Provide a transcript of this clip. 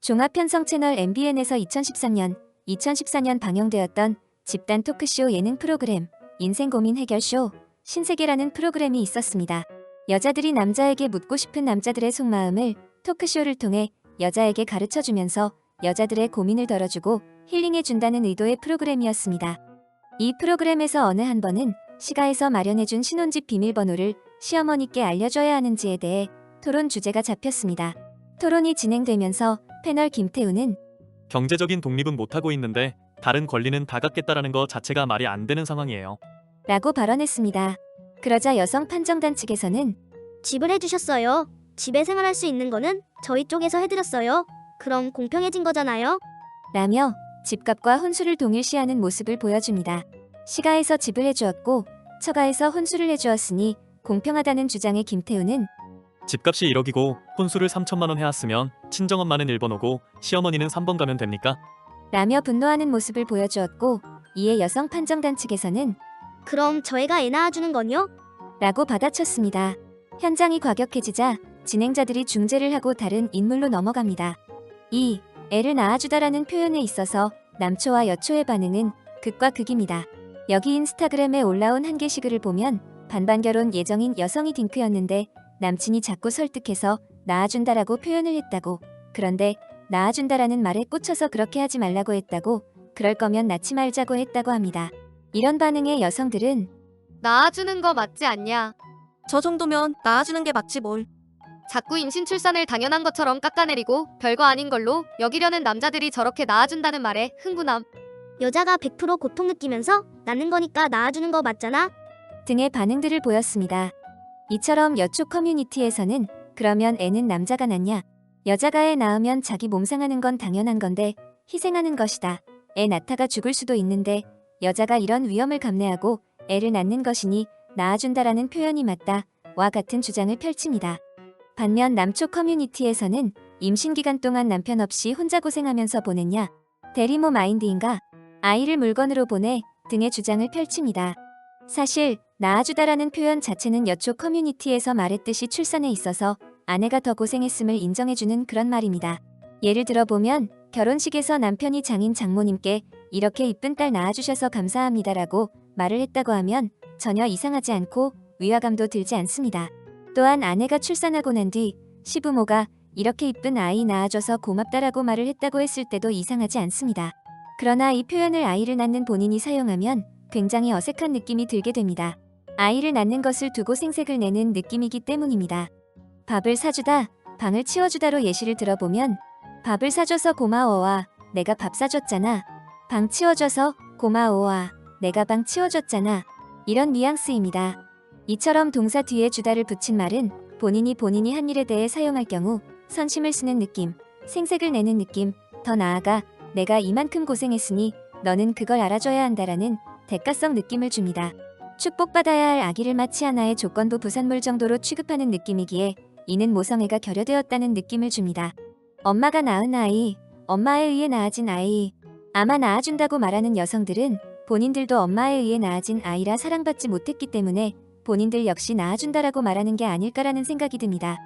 종합편성 채널 MBN에서 2013년, 2014년 방영되었던 집단 토크쇼 예능 프로그램 인생 고민 해결쇼 신세계라는 프로그램이 있었습니다. 여자들이 남자에게 묻고 싶은 남자들의 속마음을 토크쇼를 통해 여자에게 가르쳐 주면서 여자들의 고민을 덜어주고 힐링해 준다는 의도의 프로그램이었습니다. 이 프로그램에서 어느 한 번은 시가에서 마련해준 신혼집 비밀번호를 시어머니께 알려줘야 하는지에 대해 토론 주제가 잡혔습니다. 토론이 진행되면서 패널 김태우는 경제적인 독립은 못하고 있는데 다른 권리는 다 갖겠다라는 거 자체가 말이 안 되는 상황이에요. 라고 발언했습니다. 그러자 여성 판정단 측에서는 집을 해주셨어요. 집에 생활할 수 있는 거는 저희 쪽에서 해드렸어요. 그럼 공평해진 거잖아요. 라며 집값과 혼수를 동일시하는 모습을 보여줍니다. 시가에서 집을 해주었고 처가에서 혼수를 해주었으니 공평하다는 주장의 김태우는 집값이 1억이고 혼수를 3천만 원 해왔으면 친정엄마는 1번 오고 시어머니는 3번 가면 됩니까? 라며 분노하는 모습을 보여주었고 이에 여성 판정단 측에서는 그럼 저희가 애 낳아주는 건요? 라고 받아쳤습니다. 현장이 과격해지자 진행자들이 중재를 하고 다른 인물로 넘어갑니다. 이 애를 낳아주다라는 표현에 있어서 남초와 여초의 반응은 극과 극입니다. 여기 인스타그램에 올라온 한 게시글을 보면 반반 결혼 예정인 여성이 딩크였는데 남친이 자꾸 설득해서 낳아준다라고 표현을 했다고 그런데 낳아준다라는 말에 꽂혀서 그렇게 하지 말라고 했다고 그럴 거면 낳지 말자고 했다고 합니다. 이런 반응의 여성들은 낳아주는 거 맞지 않냐? 저 정도면 낳아주는 게 맞지 뭘. 자꾸 임신 출산을 당연한 것처럼 깎아내리고 별거 아닌 걸로 여기려는 남자들이 저렇게 낳아준다는 말에 흥분함. 여자가 100% 고통 느끼면서 낳는 거니까 낳아주는 거 맞잖아. 등의 반응들을 보였습니다. 이처럼 여초 커뮤니티에서는 그러면 애는 남자가 낳냐? 여자가 애 낳으면 자기 몸 상하는 건 당연한 건데 희생하는 것이다. 애 낳다가 죽을 수도 있는데 여자가 이런 위험을 감내하고 애를 낳는 것이니 낳아준다라는 표현이 맞다. 와 같은 주장을 펼칩니다. 반면 남초 커뮤니티에서는 임신 기간 동안 남편 없이 혼자 고생하면서 보냈냐? 대리모 마인드인가? 아이를 물건으로 보내 등의 주장을 펼칩니다. 사실 낳아주다라는 표현 자체는 여초 커뮤니티에서 말했듯이 출산에 있어서 아내가 더 고생했음을 인정해주는 그런 말입니다. 예를 들어보면 결혼식에서 남편이 장인 장모님께 이렇게 이쁜 딸 낳아주셔서 감사합니다라고 말을 했다고 하면 전혀 이상하지 않고 위화감도 들지 않습니다. 또한 아내가 출산하고 난 뒤 시부모가 이렇게 이쁜 아이 낳아줘서 고맙다라고 말을 했다고 했을 때도 이상하지 않습니다. 그러나 이 표현을 아이를 낳는 본인이 사용하면 굉장히 어색한 느낌이 들게 됩니다. 아이를 낳는 것을 두고 생색을 내는 느낌이기 때문입니다. 밥을 사주다, 방을 치워주다로 예시를 들어보면 밥을 사줘서 고마워와 내가 밥 사줬잖아. 방 치워줘서 고마워와 내가 방 치워줬잖아. 이런 뉘앙스입니다. 이처럼 동사 뒤에 주다를 붙인 말은 본인이 본인이 한 일에 대해 사용할 경우 선심을 쓰는 느낌, 생색을 내는 느낌, 더 나아가 내가 이만큼 고생했으니 너는 그걸 알아줘야 한다라는 대가성 느낌을 줍니다. 축복받아야 할 아기를 마치 하나의 조건부 부산물 정도로 취급하는 느낌이기에 이는 모성애가 결여되었다는 느낌을 줍니다. 엄마가 낳은 아이, 엄마에 의해 낳아진 아이, 아마 낳아준다고 말하는 여성들은 본인들도 엄마에 의해 낳아진 아이라 사랑받지 못했기 때문에 본인들 역시 낳아준다라고 말하는 게 아닐까라는 생각이 듭니다.